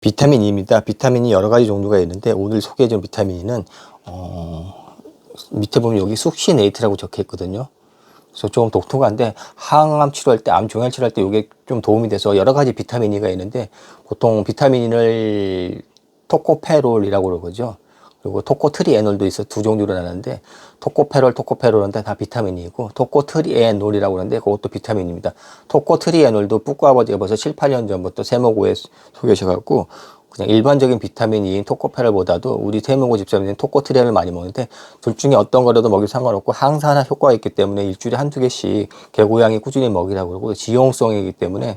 비타민 E입니다. 비타민이 여러 가지 종류가 있는데 오늘 소개해준 비타민은 어, 밑에 보면 여기 숙시네이트라고 적혀 있거든요. 그래서 조금 독특한데 항암 치료할 때, 암 종양 치료할 때 이게 좀 도움이 돼서 여러 가지 비타민 E가 있는데 보통 비타민을 토코페롤이라고 그러죠. 그리고 토코트리에놀도 있어 두 종류로 나는데 토코페롤, 토코페롤은 다 비타민이고 토코트리에놀이라고 그러는데 그것도 비타민입니다. 토코트리에놀도 뿌꾸 아버지가 벌써 7, 8년 전부터 세모고에 소개하셔갖고 그냥 일반적인 비타민인 토코페롤보다도 우리 세모고 집사님은 토코트리에놀 많이 먹는데 둘 중에 어떤 거라도 먹이 상관없고 항산화 효과가 있기 때문에 일주일에 한두 개씩 개고양이 꾸준히 먹이라고 그러고 지용성이기 때문에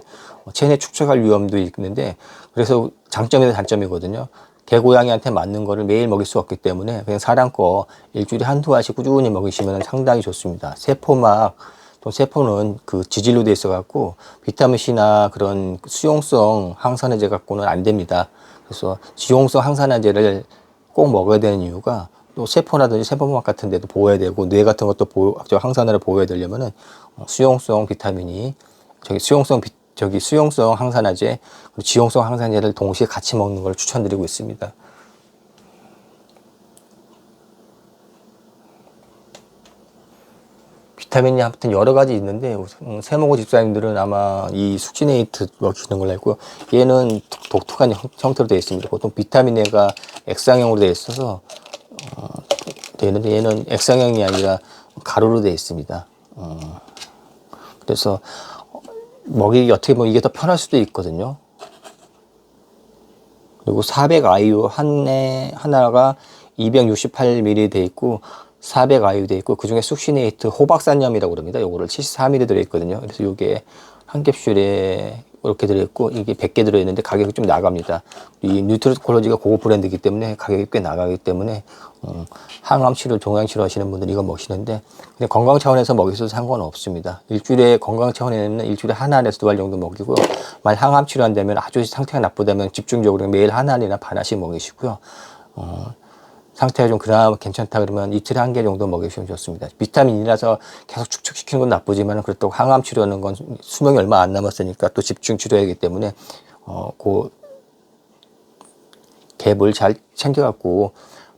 체내 축적할 위험도 있는데 그래서 장점이나 단점이거든요. 개고양이한테 맞는 거를 매일 먹일 수 없기 때문에 그냥 사람 거 일주일에 한두 알씩 꾸준히 먹이시면 상당히 좋습니다. 세포막 또 세포는 그 지질로 돼 있어 갖고 비타민 C나 그런 수용성 항산화제 갖고는 안 됩니다. 그래서 지용성 항산화제를 꼭 먹어야 되는 이유가 또 세포라든지 세포막 같은 데도 보호해야 되고 뇌 같은 것도 보호, 저 항산화를 보호해야 되려면은 어, 수용성 비타민이 저기 수용성 비, 저기 수용성 항산화제, 지용성 항산화제를 동시에 같이 먹는 걸 추천드리고 있습니다. 비타민이 아무튼 여러 가지 있는데 음, 세모고 집사님들은 아마 이 숙지네이트 먹히는 걸로 알고요. 얘는 독- 독특한 형- 형태로 되어 있습니다. 보통 비타민 A가 X상형으로 되어 있어서 어, 되어 있는데 얘는 X상형이 아니라 가로로 되어 있습니다. 어, 그래서 먹이기 어떻게 보면 이게 더 편할 수도 있거든요. 그리고 400IU 한에 하나가 268ml 돼 있고 400IU 돼 있고 그중에 숙시네이트 호박산염이라고 그럽니다. 요거를 74ml 들어 있거든요. 그래서 요게 한 캡슐에 이렇게 들어 있고 이게 100개 들어 있는데 가격이 좀 나갑니다. 이 뉴트리콜로지가 고급 브랜드이기 때문에 가격이 꽤 나가기 때문에 음, 항암 치료, 종양 치료 하시는 분들은 이거 먹시는데 그냥 건강 차원에서 먹이셔도 상관없습니다. 일주일에 건강 차원에는 일주일에 하나 에서 두 알 정도 먹이고요. 만약 항암 치료한다면 아주 상태가 나쁘다면 집중적으로 매일 하나 알이나 반 알씩 먹이시고요. 어, 상태가 좀 그나마 괜찮다 그러면 이틀에 한 개 정도 먹이시면 좋습니다. 비타민이라서 계속 축적시키는 건 나쁘지만 그렇다고 항암 치료하는 건 수명이 얼마 안 남았으니까 또 집중 치료하기 때문에 어, 그 갭을 잘 챙겨갖고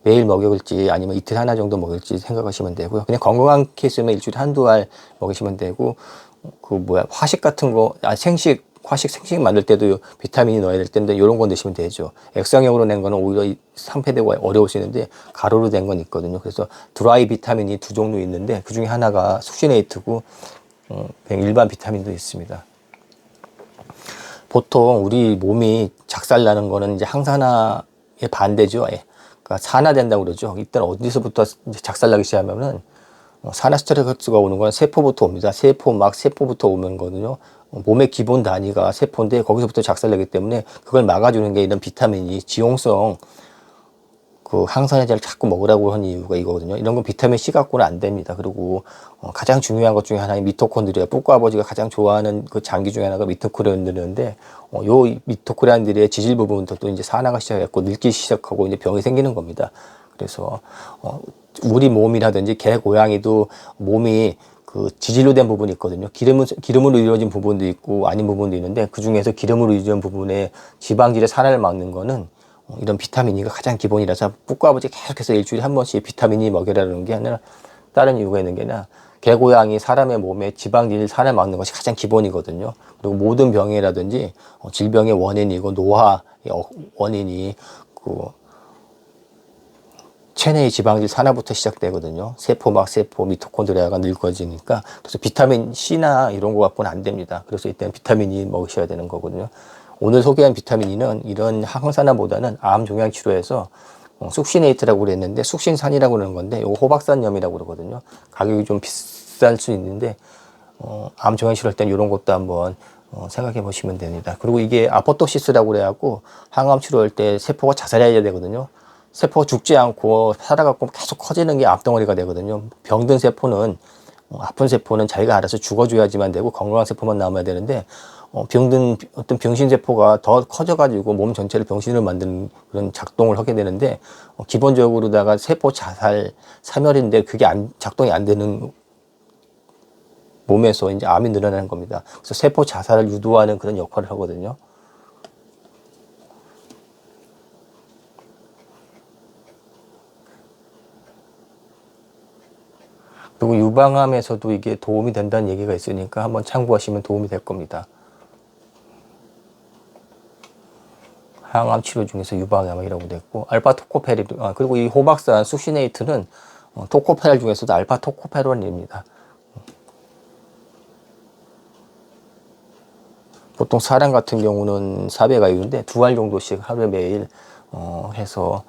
매일 먹일지 아니면 이틀 하나 정도 먹일지 생각하시면 되고요. 그냥 건강한 케이스면 일주일에 한두 알 먹이시면 되고 그 뭐야 화식 같은 거, 아 생식 화식 생식 만들 때도 비타민이 넣어야 될 텐데 이런 거 넣으시면 되죠. 액상형으로 낸 거는 오히려 이 상패되고 어려우시는데 가로로 된 건 있거든요. 그래서 드라이 비타민이 두 종류 있는데 그 중에 하나가 숙시네이트고 어, 일반 비타민도 있습니다. 보통 우리 몸이 작살나는 거는 이제 항산화의 반대죠. 예. 그러니까 산화된다고 그러죠. 이때 어디서부터 이제 작살나기 시작하면은 어, 산화 스트레스가 오는 건 세포부터 옵니다. 세포 막 세포부터 오는 거든요. 어, 몸의 기본 단위가 세포인데 거기서부터 작살나기 때문에 그걸 막아주는 게 이런 비타민이 지용성 그 항산화제를 자꾸 먹으라고 하는 이유가 이거거든요. 이런 건 비타민 C 갖고는 안 됩니다. 그리고 어, 가장 중요한 것 중에 하나인 미토콘드리아, 뿌꾸 아버지가 가장 좋아하는 그 장기 중에 하나가 미토콘드리아인데 어, 요 미토콘드리아들의 지질 또 이제 산화가 시작했고 늙기 시작하고 이제 병이 생기는 겁니다. 그래서 어, 우리 몸이라든지 개, 고양이도 몸이 그 지질로 된 부분이 있거든요. 기름은, 기름으로 이루어진 부분도 있고 아닌 부분도 있는데 그 중에서 기름으로 이루어진 부분에 지방질의 산화를 막는 거는 어, 이런 비타민 E가 가장 기본이라서 뿌꾸 아버지 계속해서 일주일에 한 번씩 비타민 E 먹여라는 게 아니라 다른 이유가 있는 게 아니라 개고양이 사람의 몸에 지방질 산을 막는 것이 가장 기본이거든요. 그리고 모든 병이라든지 어, 질병의 원인이고 노화의 어, 원인이 그 체내의 지방질 산화부터 시작되거든요. 세포 막 세포 미토콘드리아가 늙어지니까 그래서 비타민 C나 이런 거 갖고는 안 됩니다. 그래서 이때는 비타민 E 먹으셔야 되는 거거든요. 오늘 소개한 비타민 E는 이런 항산화보다는 암 종양 치료에서 어, 숙시네이트라고 그랬는데 숙신산이라고 그러는 건데 이거 호박산염이라고 그러거든요. 가격이 좀 비쌀 수 있는데 어, 암 종양 치료할 땐 이런 것도 한번 어, 생각해 보시면 됩니다. 그리고 이게 아포토시스라고 그래갖고 항암 치료할 때 세포가 자살해야 되거든요. 세포가 죽지 않고 살아갖고 계속 커지는 게 암덩어리가 되거든요. 병든 세포는 어, 아픈 세포는 자기가 알아서 죽어줘야지만 되고 건강한 세포만 남아야 되는데 어, 병든 어떤 병신 세포가 더 커져가지고 몸 전체를 병신으로 만드는 그런 작동을 하게 되는데 어, 기본적으로다가 세포 자살 사멸인데 그게 안, 작동이 안 되는 몸에서 이제 암이 늘어나는 겁니다. 그래서 세포 자살을 유도하는 그런 역할을 하거든요. 유방암에서도 이게 도움이 된다는 얘기가 있으니까 한번 참고하시면 도움이 될 겁니다. 항암 치료 중에서 유방암이라고 됐고 알파 토코페리 아, 그리고 이 호박산 수시네이트는 어, 토코페롤 중에서도 알파 토코페롤입니다. 보통 사람 같은 경우는 400IU인데 두 알 정도씩 하루에 매일 어, 해서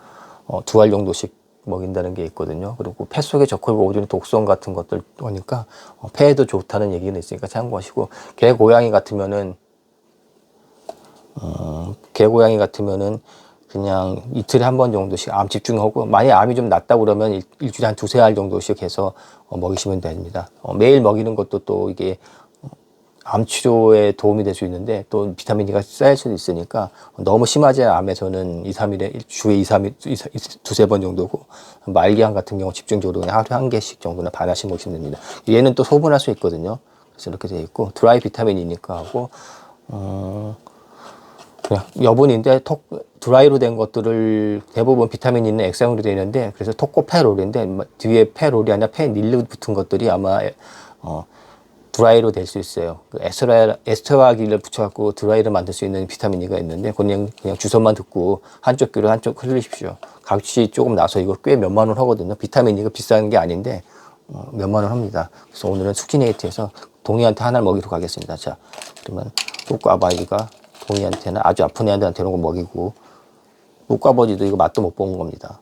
어, 두 알 정도씩 먹인다는 게 있거든요. 그리고 폐 속에 적혈구 오줌 독성 같은 것들 오니까 어, 폐에도 좋다는 얘기는 있으니까 참고하시고 개 고양이 같으면은 어, 개 고양이 같으면은 그냥 이틀에 한 번 정도씩 암 집중하고 만약 암이 좀 낮다 그러면 일, 일주일에 한 두세 알 정도씩 해서 어, 먹이시면 됩니다. 어, 매일 먹이는 것도 또 이게 암 치료에 도움이 될 수 있는데 또 비타민 D가 쌓일 수도 있으니까 너무 심하지 암에서는 2, 3일에 주에 2, 3일 두세 번 정도고 말기암 같은 경우 집중적으로 그냥 하루에 한 개씩 정도나 반씩 먹시면 됩니다. 얘는 또 소분할 수 있거든요. 그래서 이렇게 돼 있고 드라이 비타민이니까 하고 어 그냥 여분인데 톡 드라이로 된 것들을 대부분 비타민 있는 액상으로 되어 있는데 그래서 토코페롤인데 뒤에 페롤이 아니라 페닐로 붙은 것들이 아마 어 드라이로 될 수 있어요. 그 에스테라, 에스테라기를 붙여갖고 드라이를 만들 수 있는 비타민 E가 있는데 그냥 그냥 주소만 듣고 한쪽 귀로 한쪽 흘리십시오. 값이 조금 나서 이거 꽤 몇만 원 하거든요. 비타민 E가 비싼 게 아닌데 어, 몇만 원 합니다. 그래서 오늘은 수키네이트에서 동이한테 하나를 먹이러 가겠습니다. 자, 그러면 꽃과바이가 동이한테는 아주 아픈 애한테는 거 먹이고 꽃과버지도 이거 맛도 못 본 겁니다.